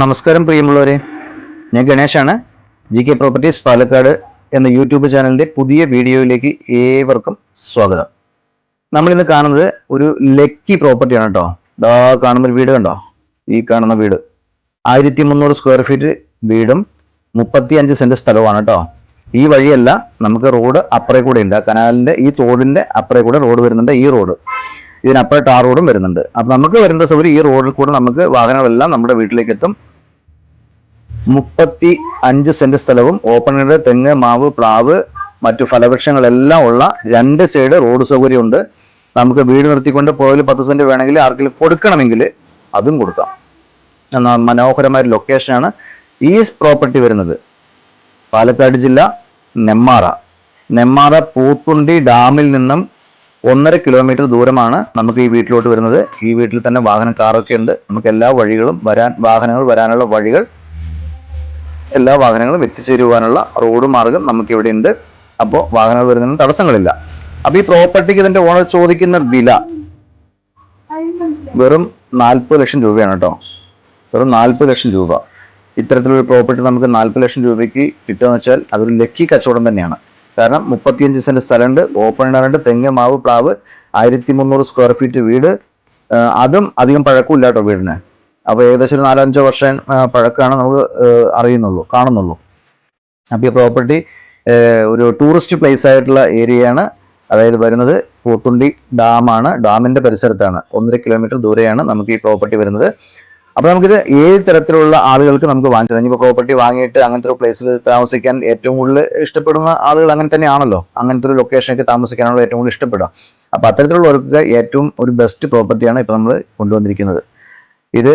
നമസ്കാരം പ്രിയമുള്ളവരെ. ഞാൻ ഗണേഷാണ്. ജി കെ പ്രോപ്പർട്ടീസ് പാലക്കാട് എന്ന യൂട്യൂബ് ചാനലിന്റെ പുതിയ വീഡിയോയിലേക്ക് ഏവർക്കും സ്വാഗതം. നമ്മളിന്ന് കാണുന്നത് ഒരു ലക്കി പ്രോപ്പർട്ടിയാണ് കേട്ടോ ദാ കാണുന്ന വീട് കണ്ടോ? ഈ കാണുന്ന വീട്. ആയിരത്തി മുന്നൂറ് സ്ക്വയർ ഫീറ്റ് വീടും മുപ്പത്തി അഞ്ച് സെന്റ് സ്ഥലവുമാണ് കേട്ടോ ഈ വഴിയല്ല നമുക്ക് റോഡ് അപ്പുറേ കൂടെ ഉണ്ട്. കനാലിന്റെ ഈ തോടിന്റെ അപ്പുറേ കൂടെ റോഡ് വരുന്നുണ്ട് ഈ റോഡ് ഇതിനപ്പുറം ടാർ റോഡും വരുന്നുണ്ട്. അപ്പം നമുക്ക് വരുന്ന സൗകര്യം ഈ റോഡിൽ കൂടെ നമുക്ക് വാഹനങ്ങളെല്ലാം നമ്മുടെ വീട്ടിലേക്ക് എത്തും. മുപ്പത്തി അഞ്ച് സെന്റ് സ്ഥലവും ഓപ്പൺ തെങ്ങ് മാവ് പ്ലാവ് മറ്റു ഫലവൃക്ഷങ്ങളെല്ലാം ഉള്ള രണ്ട് സൈഡ് റോഡ് സൗകര്യമുണ്ട്. നമുക്ക് വീട് നിർത്തിക്കൊണ്ട് പോയാൽ പത്ത് സെന്റ് വേണമെങ്കിൽ ആർക്കെങ്കിലും കൊടുക്കണമെങ്കിൽ അതും കൊടുക്കാം. എന്നാ മനോഹരമായ ലൊക്കേഷനാണ് ഈ പ്രോപ്പർട്ടി വരുന്നത്. പാലക്കാട് ജില്ല നെമ്മാറ. നെമ്മാറ പൂത്തുണ്ടി ഡാമിൽ നിന്നും ഒന്നര കിലോമീറ്റർ ദൂരമാണ് നമുക്ക് ഈ വീട്ടിലോട്ട് വരുന്നത്. ഈ വീട്ടിൽ തന്നെ വാഹനം കാറൊക്കെ ഉണ്ട്. നമുക്ക് എല്ലാ വഴികളും വരാൻ വാഹനങ്ങൾ വരാനുള്ള വഴികൾ എല്ലാ വാഹനങ്ങളും എത്തിച്ചേരുവാനുള്ള റോഡ് മാർഗം നമുക്ക് ഇവിടെ ഉണ്ട് അപ്പോൾ വാഹനങ്ങൾ വരുന്നതിന് തടസ്സങ്ങളില്ല. അപ്പൊ ഈ പ്രോപ്പർട്ടിക്ക് ഇതിന്റെ ഓണർ ചോദിക്കുന്ന വില വെറും നാൽപ്പത് ലക്ഷം രൂപയാണ് കേട്ടോ. വെറും നാൽപ്പത് ലക്ഷം രൂപ. ഇത്തരത്തിലൊരു പ്രോപ്പർട്ടി നമുക്ക് നാൽപ്പത് ലക്ഷം രൂപയ്ക്ക് കിട്ടുക വെച്ചാൽ അതൊരു ലക്കി കച്ചവടം തന്നെയാണ്. കാരണം മുപ്പത്തിയഞ്ച് സെന്റ് സ്ഥലമുണ്ട് ഓപ്പൺ ഇടാറുണ്ട് തെങ്ങ് മാവ് പ്ലാവ് ആയിരത്തി മുന്നൂറ് സ്ക്വയർ ഫീറ്റ് വീട്. അതും അധികം പഴക്കമില്ലാട്ടോ വീടിന്. അപ്പോൾ ഏകദേശം ഒരു അഞ്ചോ വർഷം പഴക്കമാണ് നമുക്ക് അറിയുന്നുള്ളൂ കാണുന്നുള്ളൂ. അപ്പോൾ ഈ പ്രോപ്പർട്ടി ഒരു ടൂറിസ്റ്റ് പ്ലേസ് ആയിട്ടുള്ള ഏരിയയാണ് അതായത് വരുന്നത് പൂത്തുണ്ടി ഡാമാണ്. ഡാമിന്റെ പരിസരത്താണ്. ഒന്നര കിലോമീറ്റർ ദൂരെയാണ് നമുക്ക് ഈ പ്രോപ്പർട്ടി വരുന്നത്. അപ്പോൾ നമുക്കിത് ഏത് തരത്തിലുള്ള ആളുകൾക്ക് നമുക്ക് വാങ്ങിച്ചു ഇപ്പോൾ പ്രോപ്പർട്ടി വാങ്ങിയിട്ട് അങ്ങനത്തെ ഒരു പ്ലേസിൽ താമസിക്കാൻ ഏറ്റവും കൂടുതൽ ഇഷ്ടപ്പെടുന്ന ആളുകൾ അങ്ങനെ തന്നെയാണല്ലോ. അങ്ങനത്തെ ഒരു ലൊക്കേഷനൊക്കെ താമസിക്കാനുള്ള ഏറ്റവും കൂടുതൽ ഇഷ്ടപ്പെടുക. അപ്പോൾ അത്തരത്തിലുള്ളവർക്ക് ഏറ്റവും ഒരു ബെസ്റ്റ് പ്രോപ്പർട്ടിയാണ് ഇപ്പോൾ നമ്മൾ കൊണ്ടുവന്നിരിക്കുന്നത്. ഇത്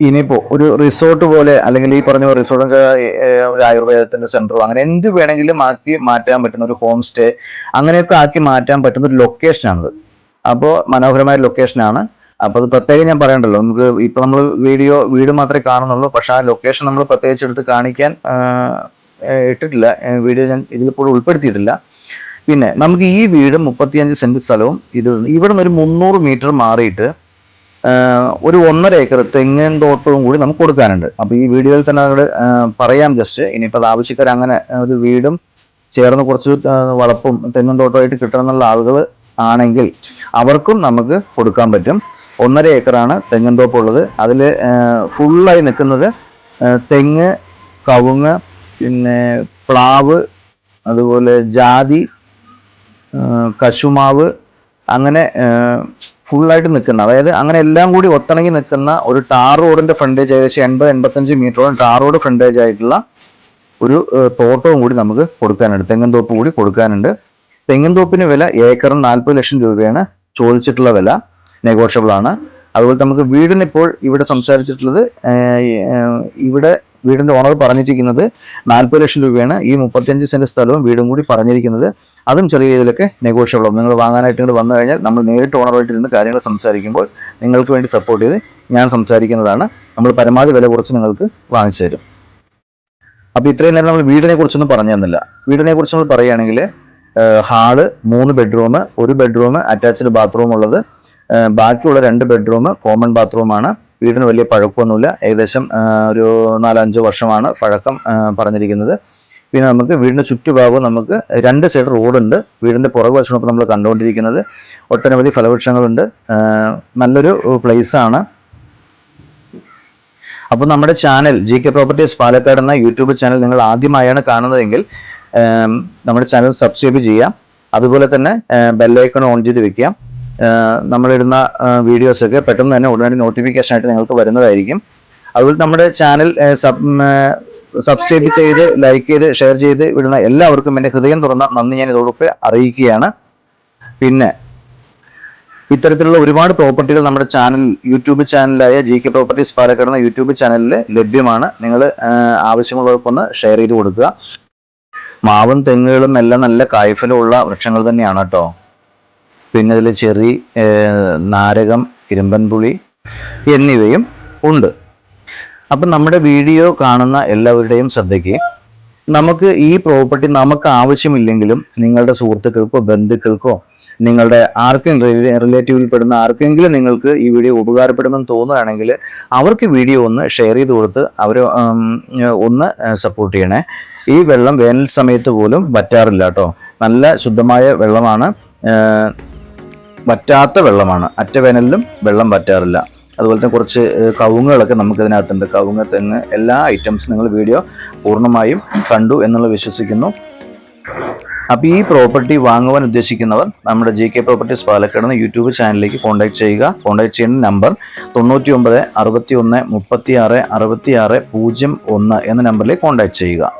ഇനിയിപ്പോ ഒരു റിസോർട്ട് പോലെ അല്ലെങ്കിൽ ഈ പറഞ്ഞ റിസോർട്ട് ഒരു ആയുർവേദത്തിന്റെ സെന്ററോ അങ്ങനെ എന്ത് വേണമെങ്കിലും ആക്കി മാറ്റാൻ പറ്റുന്ന ഒരു ഹോം സ്റ്റേ അങ്ങനെയൊക്കെ ആക്കി മാറ്റാൻ പറ്റുന്ന ഒരു ലൊക്കേഷനാണിത് അപ്പോൾ മനോഹരമായ ലൊക്കേഷനാണ് അപ്പോൾ അത് പ്രത്യേകം ഞാൻ പറയണ്ടല്ലോ നമുക്ക് ഇപ്പൊ നമ്മൾ വീഡിയോ വീട് മാത്രമേ കാണുന്നുള്ളൂ പക്ഷെ ആ ലൊക്കേഷൻ നമ്മൾ പ്രത്യേകിച്ച് എടുത്ത് കാണിക്കാൻ ഇട്ടിട്ടില്ല. വീഡിയോ ഞാൻ ഇതിലിപ്പോൾ ഉൾപ്പെടുത്തിയിട്ടില്ല. പിന്നെ നമുക്ക് ഈ വീട് മുപ്പത്തിയഞ്ച് സെന്റ് സ്ഥലവും ഇത് ഇവിടെ നിന്ന് ഒരു മുന്നൂറ് മീറ്റർ മാറിയിട്ട് ഒരു ഒന്നര ഏക്കർ തെങ്ങൻ തോട്ടവും കൂടി നമുക്ക് കൊടുക്കാനുണ്ട്. അപ്പോൾ ഈ വീഡിയോയിൽ തന്നെ അങ്ങോട്ട് പറയാം ജസ്റ്റ് ഇനിയിപ്പോൾ അത് ആവശ്യക്കാർ അങ്ങനെ ഒരു വീടും ചേർന്ന് കുറച്ച് വളപ്പും തെങ്ങും തോട്ടമായിട്ട് കിട്ടണം എന്നുള്ള ആളുകൾ ആണെങ്കിൽ അവർക്കും നമുക്ക് കൊടുക്കാൻ പറ്റും. ഒന്നര ഏക്കറാണ് തെങ്ങൻ തോപ്പുള്ളത്. അതിൽ ഫുള്ളായി നിൽക്കുന്നത് തെങ്ങ് കവുങ്ങ് പിന്നെ പ്ലാവ് അതുപോലെ ജാതി കശുമാവ് അങ്ങനെ ഫുള്ളായിട്ട് നിൽക്കുന്ന അതായത് അങ്ങനെ എല്ലാം കൂടി ഒത്തിണങ്ങി നിൽക്കുന്ന ഒരു ടാർ റോഡിന്റെ ഫ്രണ്ടേജ് ഏകദേശം എൺപത് എൺപത്തഞ്ച് മീറ്ററോളം ടാർ റോഡ് ഫ്രണ്ടേജ് ആയിട്ടുള്ള ഒരു തോട്ടവും കൂടി നമുക്ക് കൊടുക്കാനുണ്ട്. തെങ്ങൻ തോപ്പ് കൂടി കൊടുക്കാനുണ്ട്. തെങ്ങിൻ തോപ്പിന് വില ഏക്കറിന് നാൽപ്പത് ലക്ഷം രൂപയാണ് ചോദിച്ചിട്ടുള്ള വില നെഗോഷ്യബിൾ ആണ്. അതുപോലെ നമുക്ക് വീടിന് ഇപ്പോൾ ഇവിടെ സംസാരിച്ചിട്ടുള്ളത് ഇവിടെ വീടിന്റെ ഓണർ പറഞ്ഞിരിക്കുന്നത് നാൽപ്പത് ലക്ഷം രൂപയാണ്. ഈ മുപ്പത്തിയഞ്ച് സെന്റ് സ്ഥലവും വീടും കൂടി പറഞ്ഞിരിക്കുന്നത് അതും ചെറിയ രീതിയിലൊക്കെ നെഗോഷ്യബിൾ നിങ്ങൾ വാങ്ങാനായിട്ട് ഇങ്ങോട്ട് വന്നു കഴിഞ്ഞാൽ നമ്മൾ നേരിട്ട് ഓണറുമായിട്ട് ഇരുന്ന് കാര്യങ്ങൾ സംസാരിക്കുമ്പോൾ നിങ്ങൾക്ക് വേണ്ടി സപ്പോർട്ട് ചെയ്ത് ഞാൻ സംസാരിക്കുന്നതാണ്. നമ്മൾ പരമാവധി വില കുറച്ച് നിങ്ങൾക്ക് വാങ്ങിച്ചു തരും. അപ്പോൾ ഇത്രയും നേരം നമ്മൾ വീടിനെ കുറിച്ചൊന്നും പറഞ്ഞു തന്നില്ല വീടിനെ കുറിച്ച് നമ്മൾ പറയുകയാണെങ്കിൽ ഹാൾ മൂന്ന് ബെഡ്റൂം ഒരു ബെഡ്റൂം അറ്റാച്ച്ഡ് ബാത്റൂം ഉള്ളത് ബാക്കിയുള്ള രണ്ട് ബെഡ്റൂം കോമൺ ബാത്റൂമാണ് വീടിന് വലിയ പഴക്കമൊന്നുമില്ല. ഏകദേശം ഒരു നാലഞ്ച് വർഷമാണ് പഴക്കം പറഞ്ഞിരിക്കുന്നത്. പിന്നെ നമുക്ക് വീടിന്റെ ചുറ്റുഭാഗവും നമുക്ക് രണ്ട് സൈഡ് റോഡുണ്ട്. വീടിന്റെ പുറകു വശമാണ് നമ്മൾ കണ്ടുകൊണ്ടിരിക്കുന്നത്. ഒട്ടനവധി ഫലവൃക്ഷങ്ങളുണ്ട്. നല്ലൊരു പ്ലേസാണ്. അപ്പോൾ നമ്മുടെ channel G K properties Palakkad എന്ന യൂട്യൂബ് ചാനൽ നിങ്ങൾ ആദ്യമായാണ് കാണുന്നതെങ്കിൽ നമ്മുടെ ചാനൽ സബ്സ്ക്രൈബ് ചെയ്യാം. അതുപോലെ തന്നെ ബെല്ലൈക്കൺ ഓൺ ചെയ്ത് വെക്കാം. ഏഹ്, നമ്മളിടുന്ന വീഡിയോസൊക്കെ പെട്ടെന്ന് തന്നെ ഉടനടി നോട്ടിഫിക്കേഷൻ ആയിട്ട് നിങ്ങൾക്ക് വരുന്നതായിരിക്കും. അതുപോലെ നമ്മുടെ ചാനൽ സബ്സ്ക്രൈബ് ചെയ്ത് ലൈക്ക് ചെയ്ത് ഷെയർ ചെയ്ത് വിടുന്ന എല്ലാവർക്കും എന്റെ ഹൃദയം തുറന്ന നന്ദി ഞാൻ ഇതോടൊപ്പം അറിയിക്കുകയാണ്. പിന്നെ ഇത്തരത്തിലുള്ള ഒരുപാട് പ്രോപ്പർട്ടികൾ നമ്മുടെ ചാനൽ യൂട്യൂബ് ചാനലായ ജി കെ പ്രോപ്പർട്ടീസ് പാലക്കാട് എന്ന യൂട്യൂബ് ചാനലിൽ ലഭ്യമാണ്. നിങ്ങൾ ആവശ്യമുള്ളവർക്കൊന്ന് ഷെയർ ചെയ്ത് കൊടുക്കുക. മാവും തെങ്ങുകളും എല്ലാം നല്ല കായ്ഫലമുള്ള വൃക്ഷങ്ങൾ തന്നെയാണ് കേട്ടോ. പിന്നെ അതിൽ ചെറി നാരകം ഇരുമ്പൻപുളി എന്നിവയും ഉണ്ട്. അപ്പം നമ്മുടെ വീഡിയോ കാണുന്ന എല്ലാവരുടെയും ശ്രദ്ധയ്ക്ക് നമുക്ക് ഈ പ്രോപ്പർട്ടി നമുക്ക് ആവശ്യമില്ലെങ്കിലും നിങ്ങളുടെ സുഹൃത്തുക്കൾക്കോ ബന്ധുക്കൾക്കോ നിങ്ങളുടെ ആർക്കെങ്കിലും റിലേറ്റീവിൽ പെടുന്ന ആർക്കെങ്കിലും നിങ്ങൾക്ക് ഈ വീഡിയോ ഉപകാരപ്പെടുമെന്ന് തോന്നുകയാണെങ്കിൽ അവർക്ക് വീഡിയോ ഒന്ന് ഷെയർ ചെയ്ത് കൊടുത്ത് അവർ ഒന്ന് സപ്പോർട്ട് ചെയ്യണേ. ഈ വെള്ളം വേനൽ സമയത്ത് പോലും വറ്റാറില്ല കേട്ടോ. നല്ല ശുദ്ധമായ വെള്ളമാണ്. വറ്റാത്ത വെള്ളമാണ്. അറ്റ വേനലിലും വെള്ളം വറ്റാറില്ല. അതുപോലെ തന്നെ കുറച്ച് കവുങ്ങുകളൊക്കെ നമുക്ക് ഇതിനകത്തുണ്ട് കവുങ്ങ് തെങ്ങ് എല്ലാ ഐറ്റംസും നിങ്ങൾ വീഡിയോ പൂർണമായും കണ്ടു എന്നുള്ള വിശ്വസിക്കുന്നു. അപ്പോൾ ഈ പ്രോപ്പർട്ടി വാങ്ങുവാൻ ഉദ്ദേശിക്കുന്നവർ നമ്മുടെ ജി കെ പ്രോപ്പർട്ടീസ് പാലക്കാട് എന്ന യൂട്യൂബ് ചാനലിലേക്ക് കോൺടാക്ട് ചെയ്യുക. കോൺടാക്ട് ചെയ്യുന്ന നമ്പർ തൊണ്ണൂറ്റി ഒമ്പത് അറുപത്തി ഒന്ന് മുപ്പത്തി ആറ് അറുപത്തി ആറ് പൂജ്യം ഒന്ന് എന്ന നമ്പറിലേക്ക് കോൺടാക്ട് ചെയ്യുക.